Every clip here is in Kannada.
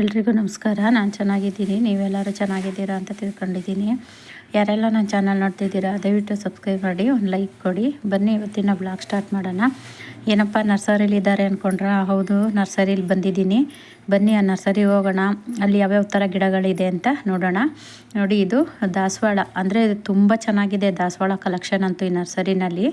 ಎಲ್ರಿಗೂ ನಮಸ್ಕಾರ. ನಾನು ಚೆನ್ನಾಗಿದ್ದೀನಿ. ನೀವೆಲ್ಲರೂ ಚೆನ್ನಾಗಿದ್ದೀರಾ ಅಂತ ತಿಳ್ಕೊಂಡಿದ್ದೀನಿ. ಯಾರೆಲ್ಲ ನನ್ನ ಚಾನಲ್ ನೋಡ್ತಿದ್ದೀರಾ, ದಯವಿಟ್ಟು ಸಬ್ಸ್ಕ್ರೈಬ್ ಮಾಡಿ, ಒಂದು ಲೈಕ್ ಕೊಡಿ. ಬನ್ನಿ ಇವತ್ತಿನ ಬ್ಲಾಗ್ ಸ್ಟಾರ್ಟ್ ಮಾಡೋಣ. ಏನಪ್ಪ, ನರ್ಸರಿಲಿ ಇದ್ದಾರೆ ಅಂದ್ಕೊಂಡ್ರಾ ಹೌದು, ನರ್ಸರಿಲಿ ಬಂದಿದ್ದೀನಿ. ಬನ್ನಿ ಆ ನರ್ಸರಿ ಹೋಗೋಣ. ಅಲ್ಲಿ ಯಾವ್ಯಾವ ಥರ ಗಿಡಗಳಿದೆ ಅಂತ ನೋಡೋಣ. ನೋಡಿ, ಇದು ದಾಸವಾಳ. ಅಂದರೆ ತುಂಬ ಚೆನ್ನಾಗಿದೆ ದಾಸವಾಳ ಕಲೆಕ್ಷನ್ ಅಂತೂ ಈ ನರ್ಸರಿನಲ್ಲಿ.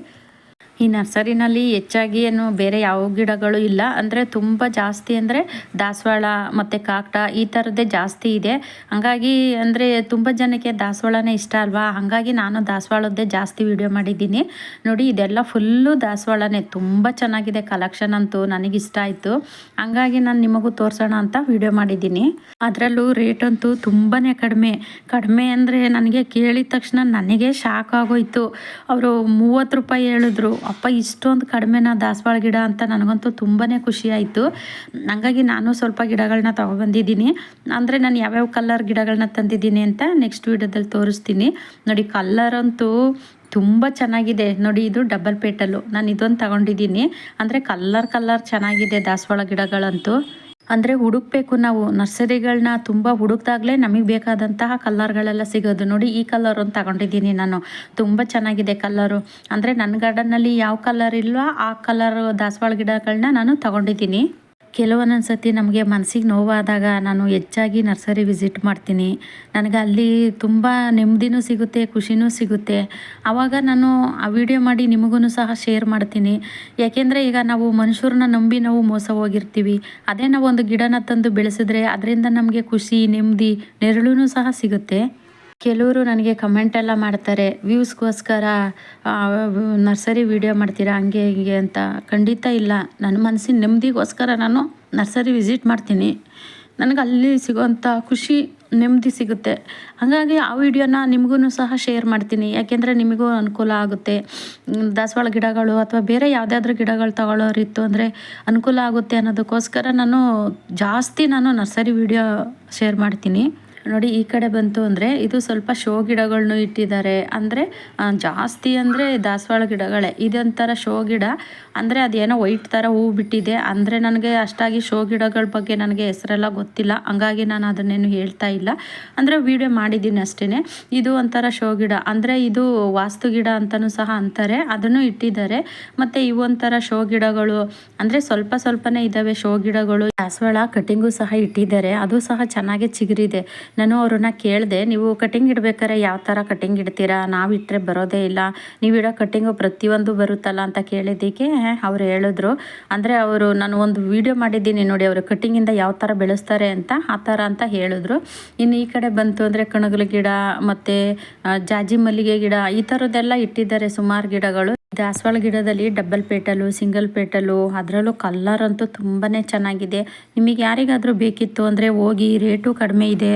ಈ ನರ್ಸರಿನಲ್ಲಿ ಹೆಚ್ಚಾಗಿ ಏನು ಬೇರೆ ಯಾವ ಗಿಡಗಳು ಇಲ್ಲ. ಅಂದರೆ ತುಂಬ ಜಾಸ್ತಿ ಅಂದರೆ ದಾಸವಾಳ ಮತ್ತು ಕಾಕಡ ಈ ಥರದ್ದೇ ಜಾಸ್ತಿ ಇದೆ. ಹಂಗಾಗಿ ಅಂದರೆ ತುಂಬ ಜನಕ್ಕೆ ದಾಸವಾಳನೇ ಇಷ್ಟ ಅಲ್ವಾ? ಹಾಗಾಗಿ ನಾನು ದಾಸವಾಳದ್ದೇ ಜಾಸ್ತಿ ವಿಡಿಯೋ ಮಾಡಿದ್ದೀನಿ. ನೋಡಿ, ಇದೆಲ್ಲ ಫುಲ್ಲು ದಾಸವಾಳನೇ. ತುಂಬ ಚೆನ್ನಾಗಿದೆ ಕಲೆಕ್ಷನ್ ಅಂತೂ ನನಗಿಷ್ಟ ಆಯಿತು. ಹಂಗಾಗಿ ನಾನು ನಿಮಗೂ ತೋರಿಸೋಣ ಅಂತ ವಿಡಿಯೋ ಮಾಡಿದ್ದೀನಿ. ಅದರಲ್ಲೂ ರೇಟ್ ಅಂತೂ ತುಂಬಾ ಕಡಿಮೆ. ಕಡಿಮೆ ಅಂದರೆ ನನಗೆ ಕೇಳಿದ ತಕ್ಷಣ ನನಗೆ ಶಾಕ್ ಆಗೋಯ್ತು. ಅವರು ಮೂವತ್ತು ರೂಪಾಯಿ ಹೇಳಿದ್ರು. ಅಪ್ಪ, ಇಷ್ಟೊಂದು ಕಡಿಮೆನ ದಾಸವಾಳ ಗಿಡ ಅಂತ ನನಗಂತೂ ತುಂಬಾ ಖುಷಿ ಆಯಿತು. ಹಂಗಾಗಿ ನಾನು ಸ್ವಲ್ಪ ಗಿಡಗಳನ್ನ ತೊಗೊಬಂದಿದ್ದೀನಿ. ಅಂದರೆ ನಾನು ಯಾವ್ಯಾವ ಕಲರ್ ಗಿಡಗಳನ್ನ ತಂದಿದ್ದೀನಿ ಅಂತ ನೆಕ್ಸ್ಟ್ ವೀಡಿಯೋದಲ್ಲಿ ತೋರಿಸ್ತೀನಿ. ನೋಡಿ ಕಲ್ಲರ್ ಅಂತೂ ತುಂಬ ಚೆನ್ನಾಗಿದೆ. ನೋಡಿ, ಇದು ಡಬಲ್ ಪೇಟಲ್ಲು ನಾನು ಇದೊಂದು ತಗೊಂಡಿದ್ದೀನಿ. ಅಂದರೆ ಕಲ್ಲರ್ ಕಲ್ಲರ್ ಚೆನ್ನಾಗಿದೆ ದಾಸವಾಳ ಗಿಡಗಳಂತೂ. ಅಂದರೆ ಹುಡುಕ್ಬೇಕು ನಾವು. ನರ್ಸರಿಗಳನ್ನ ತುಂಬ ಹುಡುಕ್ದಾಗಲೇ ನಮಗೆ ಬೇಕಾದಂತಹ ಕಲ್ಲರ್ಗಳೆಲ್ಲ ಸಿಗೋದು. ನೋಡಿ, ಈ ಕಲರ್ ಒಂದು ತಗೊಂಡಿದ್ದೀನಿ ನಾನು. ತುಂಬ ಚೆನ್ನಾಗಿದೆ ಕಲ್ಲರು ಅಂದರೆ ನನ್ನ ಗಾರ್ಡನ್ನಲ್ಲಿ ಯಾವ ಕಲರ್ ಇಲ್ವೋ ಆ ಕಲರ್ ದಾಸವಾಳ ಗಿಡಗಳನ್ನ ನಾನು ತಗೊಂಡಿದ್ದೀನಿ. ಕೆಲವೊಂದೊಂದು ಸತಿ ನಮಗೆ ಮನಸ್ಸಿಗೆ ನೋವಾದಾಗ ನಾನು ಹೆಚ್ಚಾಗಿ ನರ್ಸರಿ ವಿಸಿಟ್ ಮಾಡ್ತೀನಿ. ನನಗೆ ಅಲ್ಲಿ ತುಂಬ ನೆಮ್ಮದಿನೂ ಸಿಗುತ್ತೆ, ಖುಷಿನೂ ಸಿಗುತ್ತೆ. ಆವಾಗ ನಾನು ಆ ವಿಡಿಯೋ ಮಾಡಿ ನಿಮಗೂ ಸಹ ಶೇರ್ ಮಾಡ್ತೀನಿ. ಯಾಕೆಂದರೆ ಈಗ ನಾವು ಮನುಷ್ಯರನ್ನ ನಂಬಿ ನಾವು ಮೋಸ ಹೋಗಿರ್ತೀವಿ. ಅದೇ ನಾವು ಒಂದು ಗಿಡನ ತಂದು ಬೆಳೆಸಿದ್ರೆ ಅದರಿಂದ ನಮಗೆ ಖುಷಿ, ನೆಮ್ಮದಿ ನೆರಳು ಸಹ ಸಿಗುತ್ತೆ. ಕೆಲವರು ನನಗೆ ಕಮೆಂಟ್ ಎಲ್ಲ ಮಾಡ್ತಾರೆ ವ್ಯೂಸ್ಗೋಸ್ಕರ ನರ್ಸರಿ ವಿಡಿಯೋ ಮಾಡ್ತೀರಾ, ಹಂಗೆ ಹಿಂಗೆ ಅಂತ. ಖಂಡಿತ ಇಲ್ಲ. ನನ್ನ ಮನಸ್ಸಿನ ನೆಮ್ಮದಿಗೋಸ್ಕರ ನಾನು ನರ್ಸರಿ ವಿಸಿಟ್ ಮಾಡ್ತೀನಿ. ನನಗೆ ಅಲ್ಲಿ ಸಿಗೋವಂಥ ಖುಷಿ, ನೆಮ್ಮದಿ ಸಿಗುತ್ತೆ. ಹಾಗಾಗಿ ಆ ವಿಡಿಯೋನ ನಿಮಗೂ ಸಹ ಶೇರ್ ಮಾಡ್ತೀನಿ. ಯಾಕೆಂದರೆ ನಿಮಗೂ ಅನುಕೂಲ ಆಗುತ್ತೆ. ದಾಸವಾಳ ಗಿಡಗಳು ಅಥವಾ ಬೇರೆ ಯಾವುದಾದ್ರು ಗಿಡಗಳು ತಗೊಳ್ಳೋರಿತ್ತು ಅಂದರೆ ಅನುಕೂಲ ಆಗುತ್ತೆ ಅನ್ನೋದಕ್ಕೋಸ್ಕರ ನಾನು ಜಾಸ್ತಿ ನಾನು ನರ್ಸರಿ ವಿಡಿಯೋ ಶೇರ್ ಮಾಡ್ತೀನಿ. ನೋಡಿ, ಈ ಕಡೆ ಬಂತು ಅಂದರೆ ಇದು ಸ್ವಲ್ಪ ಶೋ ಗಿಡಗಳನ್ನೂ ಇಟ್ಟಿದ್ದಾರೆ. ಅಂದರೆ ಜಾಸ್ತಿ ಅಂದರೆ ದಾಸವಾಳ ಗಿಡಗಳೇ. ಇದೊಂಥರ ಶೋ ಗಿಡ. ಅಂದರೆ ಅದೇನೋ ವೈಟ್ ಥರ ಹೂ ಬಿಟ್ಟಿದೆ. ಅಂದರೆ ನನಗೆ ಅಷ್ಟಾಗಿ ಶೋ ಗಿಡಗಳ ಬಗ್ಗೆ ನನಗೆ ಹೆಸರೆಲ್ಲ ಗೊತ್ತಿಲ್ಲ. ಹಂಗಾಗಿ ನಾನು ಅದನ್ನೇನು ಹೇಳ್ತಾ ಇಲ್ಲ. ಅಂದರೆ ವೀಡಿಯೋ ಮಾಡಿದ್ದೀನಿ ಅಷ್ಟೇ ಇದು ಒಂಥರ ಶೋ ಗಿಡ. ಅಂದರೆ ಇದು ವಾಸ್ತು ಗಿಡ ಅಂತಲೂ ಸಹ ಅಂತಾರೆ. ಅದನ್ನು ಇಟ್ಟಿದ್ದಾರೆ. ಮತ್ತು ಇವೊಂಥರ ಶೋ ಗಿಡಗಳು. ಅಂದರೆ ಸ್ವಲ್ಪ ಸ್ವಲ್ಪನೇ ಇದ್ದಾವೆ ಶೋ ಗಿಡಗಳು. ದಾಸವಾಳ ಕಟಿಂಗು ಸಹ ಇಟ್ಟಿದ್ದಾರೆ. ಅದು ಸಹ ಚೆನ್ನಾಗಿ ಚಿಗುರಿದೆ. ನಾನು ಅವ್ರನ್ನ ಕೇಳಿದೆ, ನೀವು ಕಟಿಂಗ್ ಇಡ್ಬೇಕಾದ್ರೆ ಯಾವ ಥರ ಕಟಿಂಗ್ ಇಡ್ತೀರಾ? ನಾವು ಇಟ್ಟರೆ ಬರೋದೇ ಇಲ್ಲ. ನೀವು ಇಡೋ ಕಟಿಂಗು ಪ್ರತಿಯೊಂದು ಬರುತ್ತಲ್ಲ ಅಂತ ಕೇಳಿದ್ದಕ್ಕೆ ಅವ್ರು ಹೇಳಿದ್ರು. ಅಂದರೆ ಅವರು, ನಾನು ಒಂದು ವಿಡಿಯೋ ಮಾಡಿದ್ದೀನಿ ನೋಡಿ, ಅವರು ಕಟ್ಟಿಂಗಿಂದ ಯಾವ ಥರ ಬೆಳೆಸ್ತಾರೆ ಅಂತ, ಆ ಥರ ಅಂತ ಹೇಳಿದ್ರು. ಇನ್ನು ಈ ಕಡೆ ಬಂತು ಅಂದರೆ ಕಣಗಲ ಗಿಡ, ಮತ್ತು ಜಾಜಿ ಮಲ್ಲಿಗೆ ಗಿಡ, ಈ ಥರದ್ದೆಲ್ಲ ಇಟ್ಟಿದ್ದಾರೆ ಸುಮಾರು ಗಿಡಗಳು. ದಾಸವಾಳ ಗಿಡದಲ್ಲಿ ಡಬಲ್ ಪೇಟಲು ಸಿಂಗಲ್ ಪೇಟಲು ಅದರಲ್ಲೂ ಕಲ್ಲರ್ ಅಂತೂ ತುಂಬಾ ಚೆನ್ನಾಗಿದೆ. ನಿಮಗೆ ಯಾರಿಗಾದರೂ ಬೇಕಿತ್ತು ಅಂದರೆ ಹೋಗಿ ರೇಟು ಕಡಿಮೆ ಇದೆ.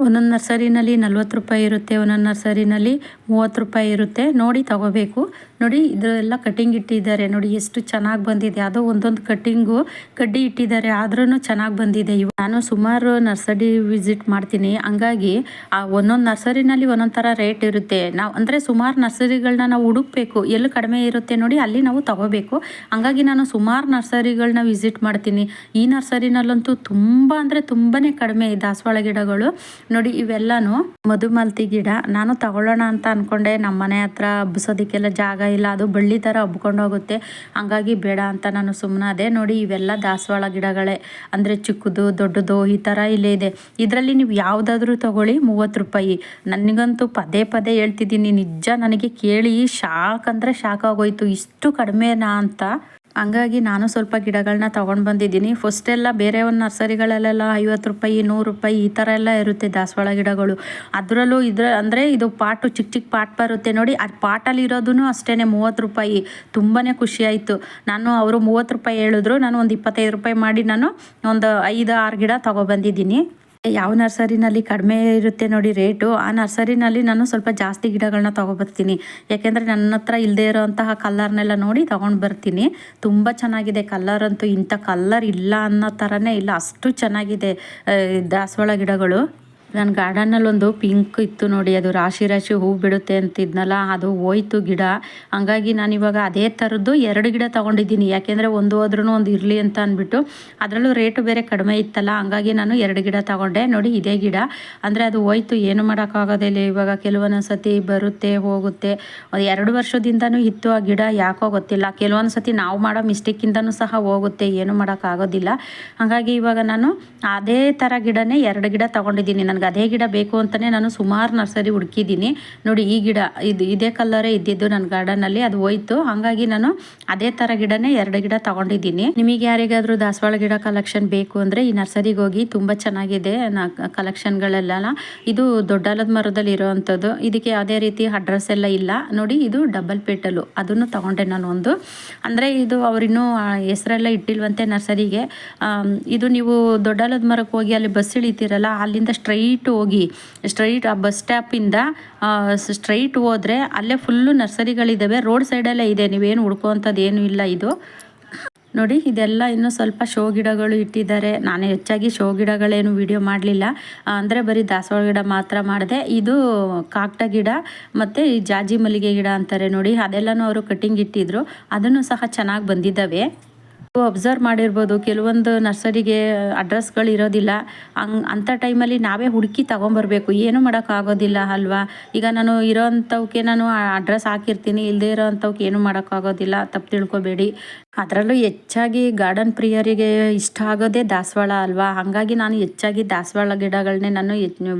ಒಂದೊಂದು ನರ್ಸರಿನಲ್ಲಿ ನಲ್ವತ್ತು ರೂಪಾಯಿ ಇರುತ್ತೆ ಒಂದೊಂದು ನರ್ಸರಿನಲ್ಲಿ ಮೂವತ್ತು ರೂಪಾಯಿ ಇರುತ್ತೆ. ನೋಡಿ ತಗೋಬೇಕು. ನೋಡಿ ಇದರೆಲ್ಲ ಕಟ್ಟಿಂಗ್ ಇಟ್ಟಿದ್ದಾರೆ. ನೋಡಿ, ಎಷ್ಟು ಚೆನ್ನಾಗಿ ಬಂದಿದೆ. ಯಾವುದೋ ಒಂದೊಂದು ಕಟ್ಟಿಂಗು ಕಡ್ಡಿ ಇಟ್ಟಿದ್ದಾರೆ. ಆದ್ರೂ ಚೆನ್ನಾಗಿ ಬಂದಿದೆ. ಇವು ನಾನು ಸುಮಾರು ನರ್ಸರಿ ವಿಸಿಟ್ ಮಾಡ್ತೀನಿ. ಹಂಗಾಗಿ ಆ ಒಂದೊಂದು ನರ್ಸರಿನಲ್ಲಿ ಒಂದೊಂದು ಥರ ರೇಟ್ ಇರುತ್ತೆ. ನಾವು ಅಂದರೆ ಸುಮಾರು ನರ್ಸರಿಗಳನ್ನ ನಾವು ಹುಡುಕ್ಬೇಕು. ಎಲ್ಲಿ ಕಡಿಮೆ ಇರುತ್ತೆ ನೋಡಿ, ಅಲ್ಲಿ ನಾವು ತಗೋಬೇಕು. ಹಂಗಾಗಿ ನಾನು ಸುಮಾರು ನರ್ಸರಿಗಳನ್ನ ವಿಸಿಟ್ ಮಾಡ್ತೀನಿ. ಈ ನರ್ಸರಿನಲ್ಲಂತೂ ತುಂಬ ಅಂದರೆ ತುಂಬಾ ಕಡಿಮೆ ದಾಸವಾಳ ಗಿಡಗಳು. ನೋಡಿ, ಇವೆಲ್ಲನೂ ಮಧುಮಲ್ತಿ ಗಿಡ. ನಾನು ತಗೊಳ್ಳೋಣ ಅಂತ ಅಂದ್ಕೊಂಡೆ ನಮ್ಮ ಮನೆ ಹತ್ರ ಹಬ್ಬಿಸೋದಕ್ಕೆಲ್ಲ ಜಾಗ ಇಲ್ಲ, ಅದು ಬಳ್ಳಿ ಥರ ಹಬ್ಕೊಂಡು ಹೋಗುತ್ತೆ. ಹಂಗಾಗಿ ಬೇಡ ಅಂತ ನಾನು ಸುಮ್ಮನಾದೆ ನೋಡಿ ಇವೆಲ್ಲ ದಾಸವಾಳ ಗಿಡಗಳೇ. ಅಂದರೆ ಚಿಕ್ಕದು, ದೊಡ್ಡದು ಈ ಥರ ಇಲ್ಲೇ ಇದೆ. ಇದರಲ್ಲಿ ನೀವು ಯಾವುದಾದ್ರೂ ತಗೊಳ್ಳಿ ಮೂವತ್ತು ರೂಪಾಯಿ. ನನಗಂತೂ ಪದೇ ಪದೇ ಹೇಳ್ತಿದ್ದೀನಿ, ನಿಜ ನನಗೆ ಕೇಳಿ ಶಾಕ್ ಅಂದರೆ ಶಾಕ್ ಆಗೋಯ್ತು. ಇಷ್ಟು ಕಡಿಮೆನಾ ಅಂತ. ಹಂಗಾಗಿ ನಾನು ಸ್ವಲ್ಪ ಗಿಡಗಳನ್ನ ತೊಗೊಂಡು ಬಂದಿದ್ದೀನಿ. ಫಸ್ಟೆಲ್ಲ ಬೇರೆ ಒಂದು ನರ್ಸರಿಗಳಲ್ಲೆಲ್ಲ ಐವತ್ತು ರೂಪಾಯಿ, ನೂರು ರೂಪಾಯಿ ಈ ಥರ ಎಲ್ಲ ಇರುತ್ತೆ ದಾಸವಾಳ ಗಿಡಗಳು. ಅದರಲ್ಲೂ ಇದ್ರ ಅಂದರೆ ಇದು ಪಾಟು ಚಿಕ್ಕ ಚಿಕ್ಕ ಪಾಟ್ ಬರುತ್ತೆ ನೋಡಿ ಆ ಪಾಟಲ್ಲಿ ಇರೋದೂ ಅಷ್ಟೇ ಮೂವತ್ತು ರೂಪಾಯಿ. ತುಂಬಾ ಖುಷಿ ಆಯಿತು. ನಾನು ಅವರು ಮೂವತ್ತು ರೂಪಾಯಿ ಹೇಳಿದ್ರು, ನಾನು ಒಂದು ಇಪ್ಪತ್ತೈದು ರೂಪಾಯಿ ಮಾಡಿ ನಾನು ಒಂದು ಐದು ಆರು ಗಿಡ ತೊಗೊಬಂದಿದ್ದೀನಿ ಯಾವ ನರ್ಸರಿನಲ್ಲಿ ಕಡಿಮೆ ಇರುತ್ತೆ ನೋಡಿ ರೇಟು. ಆ ನರ್ಸರಿನಲ್ಲಿ ನಾನು ಸ್ವಲ್ಪ ಜಾಸ್ತಿ ಗಿಡಗಳನ್ನ ತೊಗೊಬರ್ತೀನಿ. ಯಾಕೆಂದರೆ ನನ್ನ ಹತ್ರ ಇಲ್ಲದೆ ಇರೋಂತಹ ಕಲ್ಲರ್ನೆಲ್ಲ ನೋಡಿ ತೊಗೊಂಡು ಬರ್ತೀನಿ. ತುಂಬ ಚೆನ್ನಾಗಿದೆ ಕಲ್ಲರ್ ಅಂತೂ ಇಂಥ ಕಲ್ಲರ್ ಇಲ್ಲ ಅನ್ನೋ ಥರನೇ ಇಲ್ಲ. ಅಷ್ಟು ಚೆನ್ನಾಗಿದೆ ದಾಸವಾಳ ಗಿಡಗಳು. ನನ್ನ ಗಾರ್ಡನ್ನಲ್ಲಿ ಒಂದು ಪಿಂಕ್ ಇತ್ತು ನೋಡಿ, ಅದು ರಾಶಿ ರಾಶಿ ಹೂ ಬಿಡುತ್ತೆ ಅಂತಿದ್ನಲ್ಲ, ಅದು ಹೋಯ್ತು ಗಿಡ. ಹಂಗಾಗಿ ನಾನು ಇವಾಗ ಅದೇ ಥರದ್ದು ಎರಡು ಗಿಡ ತೊಗೊಂಡಿದ್ದೀನಿ. ಯಾಕೆಂದರೆ ಒಂದು ಹೋದ್ರೂ ಒಂದು ಇರಲಿ ಅಂತ ಅಂದ್ಬಿಟ್ಟು ಅದರಲ್ಲೂ ರೇಟು ಬೇರೆ ಕಡಿಮೆ ಇತ್ತಲ್ಲ, ಹಂಗಾಗಿ ನಾನು ಎರಡು ಗಿಡ ತೊಗೊಂಡೆ. ನೋಡಿ, ಇದೇ ಗಿಡ. ಅಂದರೆ ಅದು ಹೋಯ್ತು, ಏನು ಮಾಡೋಕ್ಕಾಗೋದಿಲ್ಲ ಇವಾಗ ಕೆಲವೊಂದು ಸತಿ ಬರುತ್ತೆ, ಹೋಗುತ್ತೆ. ಎರಡು ವರ್ಷದಿಂದನೂ ಇತ್ತು ಆ ಗಿಡ, ಯಾಕೋ ಗೊತ್ತಿಲ್ಲ. ಕೆಲವೊಂದು ಸತಿ ನಾವು ಮಾಡೋ ಮಿಸ್ಟೇಕಿಂದನೂ ಸಹ ಹೋಗುತ್ತೆ, ಏನು ಮಾಡೋಕ್ಕಾಗೋದಿಲ್ಲ. ಹಾಗಾಗಿ ಇವಾಗ ನಾನು ಅದೇ ಥರ ಗಿಡನೇ ಎರಡು ಗಿಡ ತೊಗೊಂಡಿದ್ದೀನಿ. ನನಗೆ ಅದೇ ಗಿಡ ಬೇಕು ಅಂತಲೇ ನಾನು ಸುಮಾರು ನರ್ಸರಿ ಹುಡುಕಿದ್ದೀನಿ. ನೋಡಿ, ಈ ಗಿಡ ಇದು ಇದೇ ಕಲ್ಲರೇ ಇದ್ದಿದ್ದು ನನ್ನ ಗಾರ್ಡನಲ್ಲಿ ಅದು ಹೋಯ್ತು. ಹಾಗಾಗಿ ನಾನು ಅದೇ ಥರ ಗಿಡನೇ ಎರಡು ಗಿಡ ತಗೊಂಡಿದ್ದೀನಿ. ನಿಮಗೆ ಯಾರಿಗಾದರೂ ದಾಸವಾಳ ಗಿಡ ಕಲೆಕ್ಷನ್ ಬೇಕು ಅಂದರೆ ಈ ನರ್ಸರಿಗೆ ಹೋಗಿ ತುಂಬ ಚೆನ್ನಾಗಿದೆ ಕಲೆಕ್ಷನ್ಗಳೆಲ್ಲ ಇದು ದೊಡ್ಡಲದ ಮರದಲ್ಲಿ ಇರೋವಂಥದ್ದು. ಇದಕ್ಕೆ ಯಾವುದೇ ರೀತಿ ಅಡ್ರೆಸ್ ಎಲ್ಲ ಇಲ್ಲ. ನೋಡಿ, ಇದು ಡಬಲ್ ಪೇಟಲು ಅದನ್ನು ತಗೊಂಡೆ ನಾನು ಒಂದು. ಅಂದರೆ ಇದು ಅವರಿನ್ನೂ ಹೆಸರೆಲ್ಲ ಇಟ್ಟಿಲ್ವಂತೆ ನರ್ಸರಿಗೆ. ಇದು ನೀವು ದೊಡ್ಡಲದ ಮರಕ್ಕೆ ಹೋಗಿ ಅಲ್ಲಿ ಬಸ್ ಇಳಿತೀರಲ್ಲ, ಅಲ್ಲಿಂದ ಸ್ಟ್ರೈಟ್ ಹೋಗಿ, ಸ್ಟ್ರೈಟ್ ಆ ಬಸ್ ಸ್ಟಾಪಿಂದ ಸ್ಟ್ರೈಟ್ ಹೋದರೆ ಅಲ್ಲೇ ಫುಲ್ಲು ನರ್ಸರಿಗಳಿದ್ದಾವೆ ರೋಡ್ ಸೈಡಲ್ಲೇ ಇದೆ, ನೀವೇನು ಹುಡ್ಕೋವಂಥದ್ದು ಏನೂ ಇಲ್ಲ ಇದು. ನೋಡಿ, ಇದೆಲ್ಲ ಇನ್ನೂ ಸ್ವಲ್ಪ ಶೋ ಗಿಡಗಳು ಇಟ್ಟಿದ್ದಾರೆ. ನಾನು ಹೆಚ್ಚಾಗಿ ಶೋ ಗಿಡಗಳೇನು ವಿಡಿಯೋ ಮಾಡಲಿಲ್ಲ. ಅಂದರೆ ಬರೀ ದಾಸವಾಳ ಗಿಡ ಮಾತ್ರ ಮಾಡಿದೆ. ಇದು ಕಾಕ್ಟ ಗಿಡ ಮತ್ತು ಜಾಜಿ ಮಲ್ಲಿಗೆ ಗಿಡ ಅಂತಾರೆ ನೋಡಿ, ಅದೆಲ್ಲನೂ ಅವರು ಕಟ್ಟಿಂಗ್ ಇಟ್ಟಿದ್ರು. ಅದನ್ನು ಸಹ ಚೆನ್ನಾಗಿ ಬಂದಿದ್ದಾವೆ. ಅಬ್ಸರ್ವ್ ಮಾಡಿರ್ಬೋದು. ಕೆಲವೊಂದು ನರ್ಸರಿಗೆ ಅಡ್ರೆಸ್ಗಳು ಇರೋದಿಲ್ಲ. ಹಂಗ್ ಅಂಥ ಟೈಮಲ್ಲಿ ನಾವೇ ಹುಡುಕಿ ತೊಗೊಂಬರ್ಬೇಕು. ಏನು ಮಾಡೋಕ್ಕಾಗೋದಿಲ್ಲ, ಅಲ್ವಾ? ಈಗ ನಾನು ಇರೋವಂಥವಕ್ಕೆ ನಾನು ಅಡ್ರೆಸ್ ಹಾಕಿರ್ತೀನಿ. ಇಲ್ಲದೇ ಇರೋವಂಥವ್ಕೆ ಏನು ಮಾಡೋಕ್ಕಾಗೋದಿಲ್ಲ. ತಪ್ಪು ತಿಳ್ಕೊಬೇಡಿ. ಅದರಲ್ಲೂ ಹೆಚ್ಚಾಗಿ ಗಾರ್ಡನ್ ಪ್ರಿಯರಿಗೆ ಇಷ್ಟ ಆಗೋದೇ ದಾಸವಾಳ, ಅಲ್ವಾ? ಹಾಗಾಗಿ ನಾನು ಹೆಚ್ಚಾಗಿ ದಾಸವಾಳ ಗಿಡಗಳನ್ನೇ ನಾನು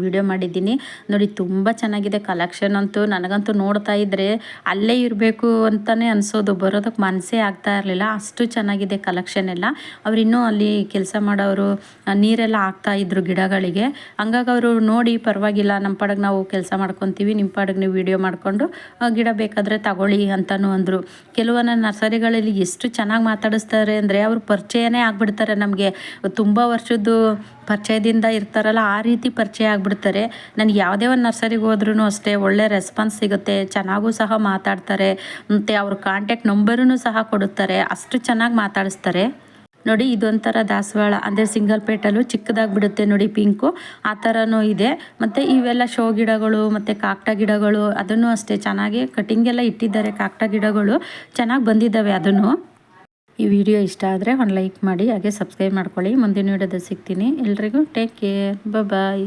ವಿಡಿಯೋ ಮಾಡಿದ್ದೀನಿ. ನೋಡಿ, ತುಂಬ ಚೆನ್ನಾಗಿದೆ ಕಲೆಕ್ಷನ್ ಅಂತೂ. ನನಗಂತೂ ನೋಡ್ತಾ ಇದ್ದರೆ ಅಲ್ಲೇ ಇರಬೇಕು ಅಂತಲೇ ಅನಿಸೋದು. ಬರೋದಕ್ಕೆ ಮನಸ್ಸೇ ಆಗ್ತಾ ಇರಲಿಲ್ಲ. ಅಷ್ಟು ಚೆನ್ನಾಗಿದೆ ಕಲೆಕ್ಷನ್ ಎಲ್ಲ. ಅವ್ರು ಇನ್ನೂ ಅಲ್ಲಿ ಕೆಲಸ ಮಾಡೋರು ನೀರೆಲ್ಲ ಹಾಕ್ತಾ ಇದ್ರು ಗಿಡಗಳಿಗೆ. ಹಂಗಾಗಿ ಅವರು ನೋಡಿ ಪರವಾಗಿಲ್ಲ, ನಮ್ಮ ಪಾಡಗೆ ನಾವು ಕೆಲಸ ಮಾಡ್ಕೊತೀವಿ, ನಿಮ್ಮ ಪಾಡಗೆ ನೀವು ವಿಡಿಯೋ ಮಾಡಿಕೊಂಡು ಗಿಡ ಬೇಕಾದರೆ ತಗೊಳ್ಳಿ ಅಂತಲೂ ಅಂದರು. ಕೆಲವೊಂದು ನರ್ಸರಿಗಳಲ್ಲಿ ಎಷ್ಟು ಚೆನ್ನಾಗಿ ಮಾತಾಡಿಸ್ತಾರೆ ಅಂದರೆ ಅವರು ಪರಿಚಯನೇ ಆಗಿಬಿಡ್ತಾರೆ ನಮಗೆ. ತುಂಬ ವರ್ಷದ್ದು ಪರಿಚಯದಿಂದ ಇರ್ತಾರಲ್ಲ, ಆ ರೀತಿ ಪರಿಚಯ ಆಗಿಬಿಡ್ತಾರೆ. ನನಗೆ ಯಾವುದೇ ಒಂದು ನರ್ಸರಿಗೆ ಹೋದ್ರೂ ಅಷ್ಟೇ ಒಳ್ಳೆ ರೆಸ್ಪಾನ್ಸ್ ಸಿಗುತ್ತೆ. ಚೆನ್ನಾಗೂ ಸಹ ಮಾತಾಡ್ತಾರೆ. ಮತ್ತು ಅವ್ರ ಕಾಂಟ್ಯಾಕ್ಟ್ ನಂಬರೂ ಸಹ ಕೊಡುತ್ತಾರೆ. ಅಷ್ಟು ಚೆನ್ನಾಗಿ ಮಾತಾಡಿಸ್ತಾರೆ ನೋಡಿ, ಇದೊಂಥರ ದಾಸವಾಳ. ಅಂದರೆ ಸಿಂಗಲ್ ಪೇಟಲ್ಲು ಚಿಕ್ಕದಾಗಿ ಬಿಡುತ್ತೆ ನೋಡಿ ಪಿಂಕು. ಆ ಥರನೂ ಇದೆ. ಮತ್ತು ಇವೆಲ್ಲ ಶೋ ಗಿಡಗಳು, ಮತ್ತು ಕಾಕ್ಟ ಗಿಡಗಳು, ಅದನ್ನು ಅಷ್ಟೇ. ಚೆನ್ನಾಗಿ ಕಟಿಂಗ್ ಎಲ್ಲ ಇಟ್ಟಿದ್ದಾರೆ ಕಾಕ್ಟ ಗಿಡಗಳು. ಚೆನ್ನಾಗಿ ಬಂದಿದ್ದಾವೆ ಅದನ್ನು. ಈ ವಿಡಿಯೋ ಇಷ್ಟ ಆದರೆ ಒಂದು ಲೈಕ್ ಮಾಡಿ, ಹಾಗೆ ಸಬ್ಸ್ಕ್ರೈಬ್ ಮಾಡ್ಕೊಳ್ಳಿ. ಮುಂದಿನ ವಿಡಿಯೋದಲ್ಲಿ ಸಿಗ್ತೀನಿ. ಎಲ್ರಿಗೂ ಟೇಕ್ ಕೇರ್ ಬಾಯ್